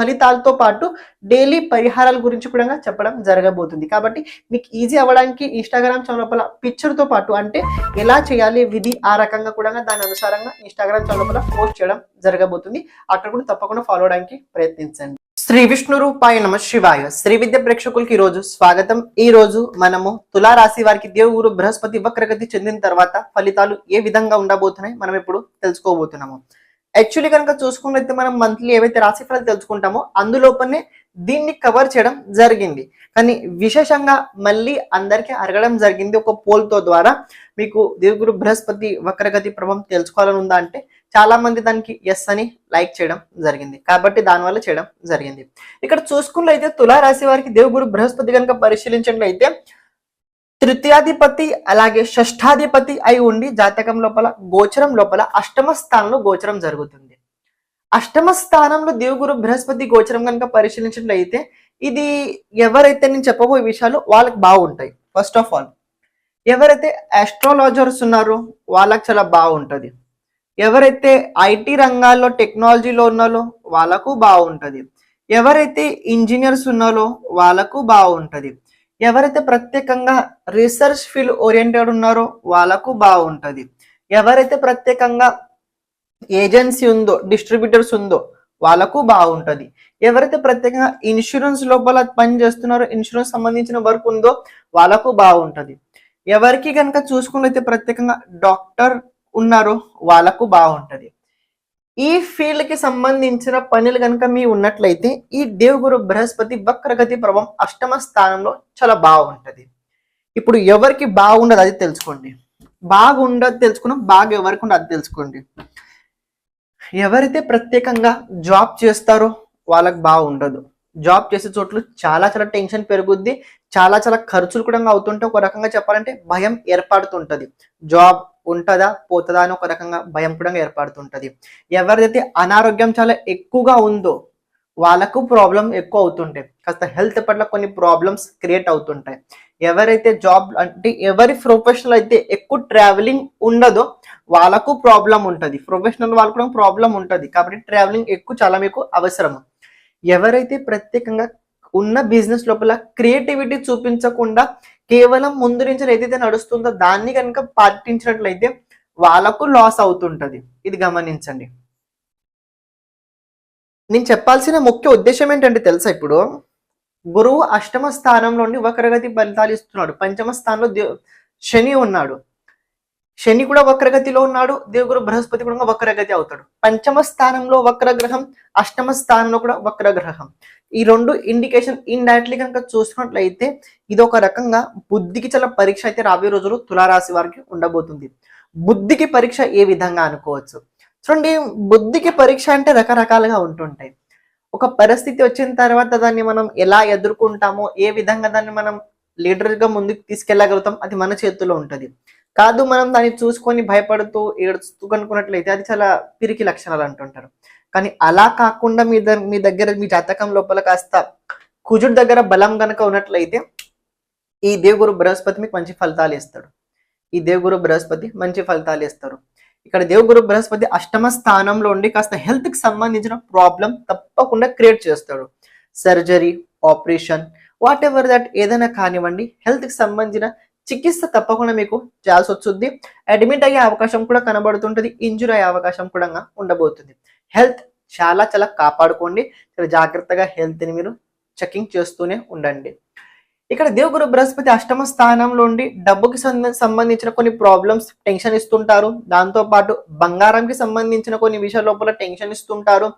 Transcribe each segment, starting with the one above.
ఫలితాలతో పాటు డైలీ పరిహారాల గురించి కూడా చెప్పడం జరగబోతుంది. కాబట్టి మీకు ఈజీ అవ్వడానికి ఇన్స్టాగ్రామ్ ఛానల్ లోపల తో పాటు అంటే ఎలా చేయాలి విధి ఆ రకంగా కూడా దాని అనుసారంగా ఇన్స్టాగ్రామ్ ఛానల్ లోపల పోస్ట్ చేయడం జరగబోతుంది. అక్కడ కూడా తప్పకుండా ఫాలో అవడానికి ప్రయత్నించండి. శ్రీ విష్ణు రూపాయ నమ శివాయ. శ్రీ విద్య ప్రేక్షకులకి ఈ రోజు స్వాగతం. ఈ రోజు మనము తులా రాశి వారికి దేవుగురు బృహస్పతి వక్రగతి చెందిన తర్వాత ఫలితాలు ఏ విధంగా ఉండబోతున్నాయి మనం ఇప్పుడు తెలుసుకోబోతున్నాము. యాక్చువల్లీ కనుక చూసుకున్నట్లయితే మనం మంత్లీ ఏవైతే రాశిఫలాలు తెలుసుకుంటామో అందులోపనే దీన్ని కవర్ చేయడం జరిగింది. కానీ విశేషంగా మళ్ళీ అందరికీ అరగడం జరిగింది ఒక పోల్తో ద్వారా. మీకు దేవుగురు బృహస్పతి వక్రగతి ప్రభావం తెలుసుకోవాలని ఉందా అంటే చాలా మంది దానికి ఎస్ అని లైక్ చేయడం జరిగింది. కాబట్టి దానివల్ల చేయడం జరిగింది. ఇక్కడ చూసుకున్నట్లయితే తులారాశి వారికి దేవుగురు బృహస్పతి కనుక పరిశీలించినట్లయితే తృతీయాధిపతి అలాగే షష్ఠాధిపతి అయి ఉండి జాతకం లోపల గోచరం లోపల అష్టమ స్థానంలో గోచరం జరుగుతుంది. అష్టమ స్థానంలో దేవుగురు బృహస్పతి గోచరం కనుక పరిశీలించినట్లయితే ఇది ఎవరైతే నేను చెప్పబోయే విషయాలు వాళ్ళకి బాగుంటాయి. ఫస్ట్ ఆఫ్ ఆల్ ఎవరైతే ఆస్ట్రాలజర్స్ ఉన్నారో వాళ్ళకి చాలా బాగుంటది. ఎవరైతే ఐటీ రంగాల్లో టెక్నాలజీలో ఉన్నారో వాళ్ళకు బాగుంటది. ఎవరైతే ఇంజనీర్స్ ఉన్నారో వాళ్ళకు బాగుంటది. ఎవరైతే ప్రత్యేకంగా రీసెర్చ్ ఫీల్డ్ ఓరియంటెడ్ ఉన్నారో వాళ్ళకు బాగుంటుంది. ఎవరైతే ప్రత్యేకంగా ఏజెన్సీ ఉందో డిస్ట్రిబ్యూటర్స్ ఉందో వాళ్ళకు బాగుంటుంది. ఎవరైతే ప్రత్యేకంగా ఇన్సూరెన్స్ లోపల పని చేస్తున్నారో ఇన్సూరెన్స్ సంబంధించిన వర్క్ ఉందో వాళ్ళకు బాగుంటుంది. ఎవరికి కనుక చూసుకున్నైతే ప్రత్యేకంగా డాక్టర్ ఉన్నారో వాళ్ళకు బాగుంటుంది. ఈ ఫీల్డ్కి సంబంధించిన పనులు కనుక మీ ఉన్నట్లయితే ఈ దేవుగురు బృహస్పతి వక్రగతి ప్రభావం అష్టమ స్థానంలో చాలా బాగుంటది. ఇప్పుడు ఎవరికి బాగుండదు అది తెలుసుకోండి. బాగుండదు తెలుసుకున్నాం బాగా ఎవరికి ఉండదు అది తెలుసుకోండి. ఎవరైతే ప్రత్యేకంగా జాబ్ చేస్తారో వాళ్ళకి బాగుండదు. జాబ్ చేసే చోట్ల చాలా చాలా టెన్షన్ పెరుగుద్ది చాలా చాలా ఖర్చులు కూడా అవుతుంటే ఒక రకంగా చెప్పాలంటే భయం ఏర్పడుతుంటది. జాబ్ ఉంటుందా పోతుందా అని ఒక రకంగా భయం కూడా ఏర్పడుతుంటుంది. ఎవరిదైతే అనారోగ్యం చాలా ఎక్కువగా ఉందో వాళ్ళకు ప్రాబ్లం ఎక్కువ అవుతుంటాయి. కాస్త హెల్త్ పట్ల కొన్ని ప్రాబ్లమ్స్ క్రియేట్ అవుతుంటాయి. ఎవరైతే జాబ్ అంటే ఎవరి ప్రొఫెషనల్ అయితే ఎక్కువ ట్రావెలింగ్ ఉండదో వాళ్ళకు ప్రాబ్లం ఉంటుంది. ప్రొఫెషనల్ వాళ్ళకు కూడా ప్రాబ్లం ఉంటుంది. కాబట్టి ట్రావెలింగ్ ఎక్కువ చాలా మీకు అవసరం ఎవరైతే ప్రత్యేకంగా ఉన్న బిజినెస్ లోపల క్రియేటివిటీ చూపించకుండా కేవలం ముందు నుంచి ఏదైతే నడుస్తుందో దాన్ని కనుక పాటించినట్లయితే వాళ్ళకు లాస్ అవుతుంటది. ఇది గమనించండి. నేను చెప్పాల్సిన ముఖ్య ఉద్దేశం ఏంటంటే తెలుసా ఇప్పుడు? గురువు అష్టమ స్థానంలో ఉండి వక్రగతి ఫలితాలు ఇస్తున్నాడు. పంచమ స్థానంలో శని ఉన్నాడు. శని కూడా వక్రగతిలో ఉన్నాడు. దేవుగురు బృహస్పతి కూడా వక్రగతి అవుతాడు. పంచమ స్థానంలో వక్రగ్రహం అష్టమ స్థానంలో కూడా వక్రగ్రహం. ఈ రెండు ఇండికేషన్ ఇండైరెక్ట్లీ కనుక చూసుకున్నట్లయితే ఇది ఒక రకంగా బుద్ధికి చాలా పరీక్ష అయితే రాబోయే రోజులు తులారాశి వారికి ఉండబోతుంది. బుద్ధికి పరీక్ష ఏ విధంగా అనుకోవచ్చు? చూడండి బుద్ధికి పరీక్ష అంటే రకరకాలుగా ఉంటుంటాయి. ఒక పరిస్థితి వచ్చిన తర్వాత దాన్ని మనం ఎలా ఎదుర్కొంటామో ఏ విధంగా దాన్ని మనం లీడర్గా ముందుకు తీసుకెళ్ళగలుగుతాం అది మన చేతిలో ఉంటుంది. కాదు మనం దాన్ని చూసుకొని భయపడుతూ ఏడుస్తూ కనుక్కున్నట్లయితే అది చాలా పిరికి లక్షణాలు అంటుంటారు. కానీ అలా కాకుండా మీ దగ్గర మీ దగ్గర మీ జాతకం లోపల కాస్త కుజుడి దగ్గర బలం గనక ఉన్నట్లయితే ఈ దేవుగురు బృహస్పతి మీకు మంచి ఫలితాలు ఇస్తాడు. ఈ దేవుగురు బృహస్పతి మంచి ఫలితాలు ఇస్తారు. ఇక్కడ దేవుగురు బృహస్పతి అష్టమ స్థానంలో ఉండి కాస్త హెల్త్కి సంబంధించిన ప్రాబ్లం తప్పకుండా క్రియేట్ చేస్తాడు. Surgery operation whatever that ఏదైనా కానివ్వండి హెల్త్కి సంబంధించిన చికిత్స తప్పకుండా మీకు చేయాల్సి వస్తుంది. అడ్మిట్ అయ్యే అవకాశం కూడా కనబడుతుంటుంది ఇంజురీ అయ్యే అవకాశం కూడా ఉండబోతుంది. హెల్త్ చాలా చాలా కాపాడుకోండి. చాలా జాగ్రత్తగా హెల్త్ని మీరు చెకింగ్ చేస్తూనే ఉండండి. ఇక్కడ దేవుగురు బృహస్పతి అష్టమ స్థానంలో ఉండి డబ్బుకి సంబంధించిన కొన్ని ప్రాబ్లమ్స్ టెన్షన్ ఇస్తుంటారు. దాంతో పాటు బంగారంకి సంబంధించిన కొన్ని విషయాల లోపల టెన్షన్ ఇస్తుంటారు.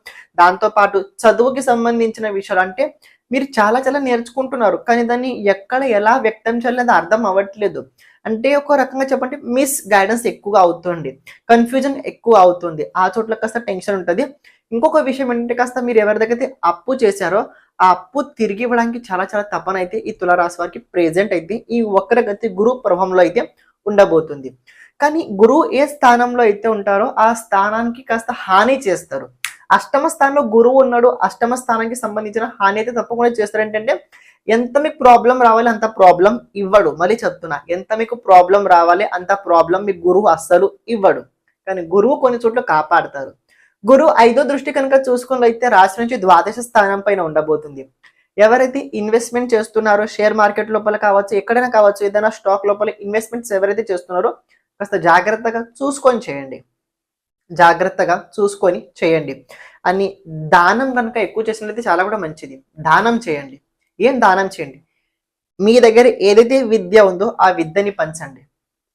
దాంతో పాటు చదువుకి సంబంధించిన విషయాలు అంటే మీరు చాలా చాలా నేర్చుకుంటున్నారు. కానీ దాన్ని ఎక్కడ ఎలా వ్యక్తం చేయలేదు అర్థం అవ్వట్లేదు. అంటే ఒక రకంగా చెప్పండి మిస్ గైడెన్స్ ఎక్కువగా అవుతుంది. కన్ఫ్యూజన్ ఎక్కువ అవుతుంది. ఆ చోట్ల కాస్త టెన్షన్ ఉంటుంది. ఇంకొక విషయం ఏంటంటే కాస్త మీరు ఎవరి దగ్గర అయితే అప్పు చేశారో ఆ అప్పు తిరిగి ఇవ్వడానికి చాలా చాలా తపన అయితే ఈ తులారాశి వారికి ప్రెజెంట్ అయితే ఈ వక్రగతి గురు ప్రభావంలో అయితే ఉండబోతుంది. కానీ గురువు ఏ స్థానంలో అయితే ఉంటారో ఆ స్థానానికి కాస్త హాని చేస్తారు. అష్టమ స్థానంలో గురువు ఉన్నాడు అష్టమ స్థానానికి సంబంధించిన హాని అయితే తప్పకుండా చేస్తారు ఏంటంటే ఎంత మీకు ప్రాబ్లం రావాలి అంత ప్రాబ్లం ఇవ్వడు. మళ్ళీ చెప్తున్నా ఎంత మీకు ప్రాబ్లం రావాలి అంత ప్రాబ్లం మీకు గురువు అస్సలు ఇవ్వడు. కానీ గురువు కొన్ని చోట్ల కాపాడతారు. గురువు ఐదో దృష్టి కనుక చూసుకున్నైతే రాశి నుంచి ద్వాదశ స్థానం పైన ఉండబోతుంది. ఎవరైతే ఇన్వెస్ట్మెంట్ చేస్తున్నారో షేర్ మార్కెట్ లోపల కావచ్చు ఎక్కడైనా కావచ్చు ఏదైనా స్టాక్ లోపల ఇన్వెస్ట్మెంట్స్ ఎవరైతే చేస్తున్నారో కాస్త జాగ్రత్తగా చూసుకొని చేయండి. జాగ్రత్తగా చూసుకొని చేయండి. అని దానం కనుక ఎక్కువ చేసినట్లయితే చాలా కూడా మంచిది. దానం చేయండి. ఏం దానం చేయండి? మీ దగ్గర ఏదైతే విద్య ఉందో ఆ విద్యని పంచండి.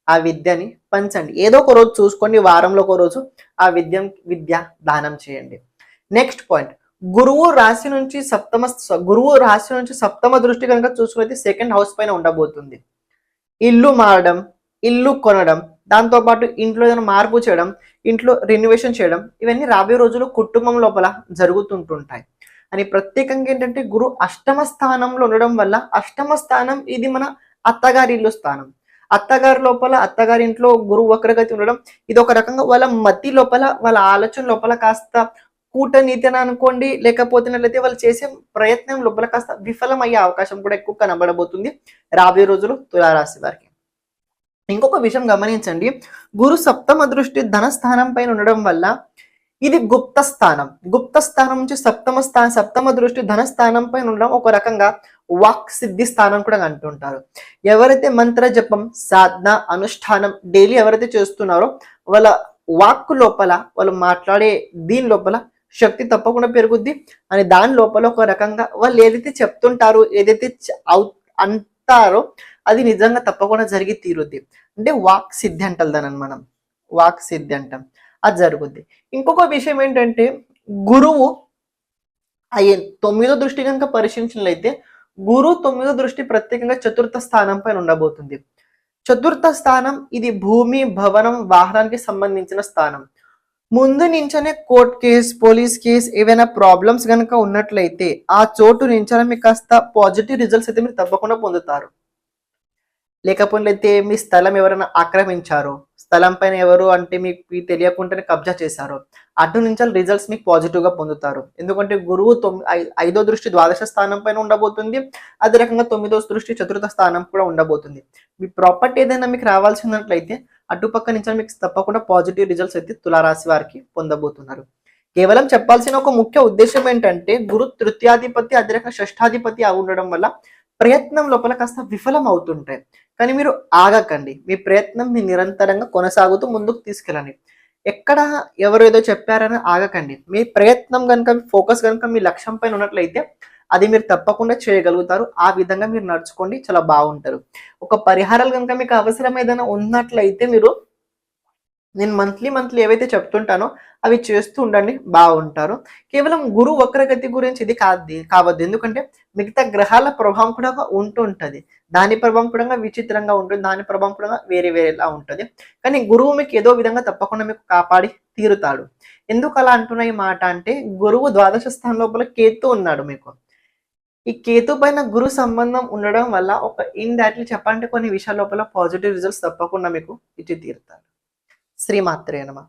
ఆ విద్యని పంచండి. ఏదో ఒక రోజు చూసుకోండి వారంలో ఒక రోజు ఆ విద్య విద్య దానం చేయండి. నెక్స్ట్ పాయింట్ గురువు రాశి నుంచి సప్తమ గురువు రాశి నుంచి సప్తమ దృష్టి కనుక చూసుకుంటే సెకండ్ హౌస్ పైన ఉండబోతుంది. ఇల్లు మారడం ఇల్లు కొనడం దాంతోపాటు ఇంట్లో ఏదైనా మార్పు చేయడం ఇంట్లో రెన్యువేషన్ చేయడం ఇవన్నీ రాబోయే రోజుల్లో కుటుంబం లోపల జరుగుతుంటుంటాయి. అని ప్రత్యేకంగా ఏంటంటే గురు అష్టమ స్థానంలో ఉండడం వల్ల అష్టమ స్థానం ఇది మన అత్తగారి ఇల్లు స్థానం. అత్తగారి లోపల అత్తగారి ఇంట్లో గురువు వక్రగతి ఉండడం ఇది ఒక రకంగా వాళ్ళ మతి లోపల వాళ్ళ ఆలోచన లోపల కాస్త కూటనీతి అని అనుకోండి లేకపోతున్నట్లయితే వాళ్ళు చేసే ప్రయత్నం లోపల కాస్త విఫలం అయ్యే అవకాశం కూడా ఎక్కువ కనబడబోతుంది రాబోయే రోజులు తులారాశి వారికి. ఇంకొక విషయం గమనించండి గురు సప్తమ దృష్టి ధన స్థానం పైన ఉండడం వల్ల ఇది గుప్త స్థానం. గుప్త స్థానం నుంచి సప్తమ స్థానం సప్తమ దృష్టి ధన స్థానం పైన ఉండడం ఒక రకంగా వాక్ సిద్ధి స్థానం కూడా అంటుంటారు. ఎవరైతే మంత్ర జపం సాధన అనుష్ఠానం డైలీ ఎవరైతే చేస్తున్నారో వాళ్ళ వాక్ లోపల వాళ్ళు మాట్లాడే దీని లోపల శక్తి తప్పకుండా పెరుగుద్ది. అని దాని లోపల ఒక రకంగా వాళ్ళు ఏదైతే చెప్తుంటారో ఏదైతే అవు అంటారో అది నిజంగా తప్పకుండా జరిగి తీరుద్ది. అంటే వాక్ సిద్ధి అంటారు దానని మనం. వాక్ సిద్ధి అంటాం. అది జరుగుద్ది. ఇంకొక విషయం ఏంటంటే గురువు అయ్యే తొమ్మిదో దృష్టి కనుక పరిశీలించినట్లయితే గురు తొమ్మిదో దృష్టి ప్రత్యేకంగా చతుర్థ స్థానం పైన ఉండబోతుంది. చతుర్థ స్థానం ఇది భూమి భవనం వాహనానికి సంబంధించిన స్థానం. ముందు నుంచనే కోర్ట్ కేస్ పోలీస్ కేస్ ఏవైనా ప్రాబ్లమ్స్ కనుక ఉన్నట్లయితే ఆ చోటు నించడం మీకు కాస్త పాజిటివ్ రిజల్ట్స్ అయితే మీరు తప్పకుండా పొందుతారు. లేకపోతే మీ స్థలం ఎవరైనా ఆక్రమించారో స్థలం పైన ఎవరు అంటే మీకు తెలియకుండానే కబ్జా చేశారో. అటు నుంచి రిజల్ట్స్ మీకు పాజిటివ్గా పొందుతారు. ఎందుకంటే గురువు తొమ్మి ఐ- ఐదో దృష్టి ద్వాదశ స్థానం పైన ఉండబోతుంది. అదే రకంగా తొమ్మిదో దృష్టి చతుర్థ స్థానం కూడా ఉండబోతుంది. మీ ప్రాపర్టీ ఏదైనా మీకు రావాల్సినట్లయితే అటుపక్క నుంచి మీకు తప్పకుండా పాజిటివ్ రిజల్ట్స్ అయితే తులారాశి వారికి పొందబోతున్నారు. కేవలం చెప్పాల్సిన ఒక ముఖ్య ఉద్దేశం ఏంటంటే గురు తృతీయాధిపతి అదే రకంగా షష్టాధిపతి ఉండడం వల్ల ప్రయత్నం లోపల కాస్త విఫలం అవుతుంటాయి కానీ మీరు ఆగకండి. మీ ప్రయత్నం మీ నిరంతరంగా కొనసాగుతూ ముందుకు తీసుకెళ్ళండి. ఎక్కడ ఎవరు ఏదో చెప్పారని ఆగకండి. మీ ప్రయత్నం కనుక ఫోకస్ కనుక మీ లక్ష్యం పైన ఉన్నట్లయితే అది మీరు తప్పకుండా చేయగలుగుతారు. ఆ విధంగా మీరు నడుచుకోండి. చాలా బాగుంటారు. ఒక పరిహారాలు కనుక మీకు అవసరం ఏదైనా ఉన్నట్లయితే మీరు నేను మంత్లీ మంత్లీ ఏవైతే చెప్తుంటానో అవి చేస్తూ ఉండండి బాగుంటారు. కేవలం గురు వక్రగతి గురించి ఇది కాదు కావద్దు. ఎందుకంటే మిగతా గ్రహాల ప్రభావం కూడా ఉంటూ దాని ప్రభావం కూడా విచిత్రంగా ఉంటుంది దాని ప్రభావం కూడా వేరే వేరేలా ఉంటుంది. కానీ గురువు మీకు ఏదో విధంగా తప్పకుండా మీకు కాపాడి తీరుతాడు. ఎందుకు అలా అంటున్నాయి ఈ మాట అంటే గురువు ద్వాదశ స్థానం లోపల కేతు ఉన్నాడు మీకు. ఈ కేతు పైన గురు సంబంధం ఉండడం వల్ల ఒక ఇండైరెక్ట్లీ చెప్పాలంటే కొన్ని విషయాల లోపల పాజిటివ్ రిజల్ట్స్ తప్పకుండా మీకు ఇచ్చి తీరుతాడు. శ్రీమాత్రే నమ.